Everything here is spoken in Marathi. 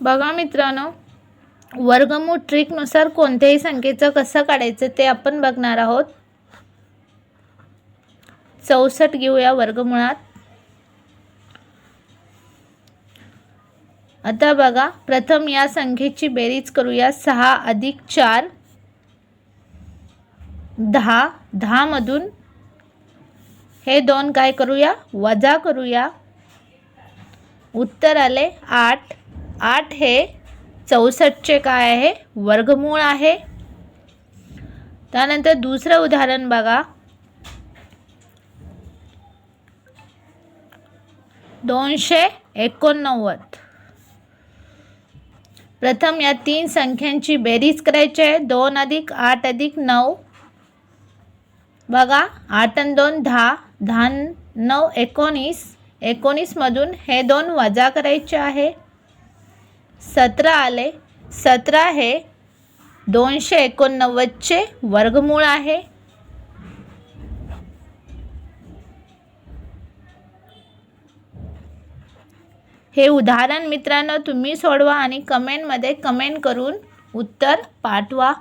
बघा मित्रांनो वर्गमूळ ट्रिकनुसार कोणत्याही संख्येचं कसं काढायचं ते आपण बघणार आहोत. चौसष्ट घेऊया वर्गमुळात. आता बघा प्रथम या संख्येची बेरीज करूया. सहा अधिक चार दहा. दहामधून हे दोन काय करूया? वजा करूया. उत्तर आले आठ. आठ हे चौसष्टचे काय आहे? वर्गमूळ आहे. त्यानंतर दुसरं उदाहरण बघा. दोनशे एकोणनव्वद. प्रथम या तीन संख्यांची बेरीज करायची आहे. दोन अधिक आठ अधिक नऊ. बघा आठ आणि दोन दहा दहा नऊ एकोणीस. एकोणीसमधून हे दोन वजा करायचे आहे. सतरा आले. सतरा हे दोनशे एकोणनव्वदचे वर्गमूळ आहे. हे उदाहरण मित्रांनो तुम्ही सोडवा आणि कमेंटमध्ये कमेंट करून उत्तर पाठवा.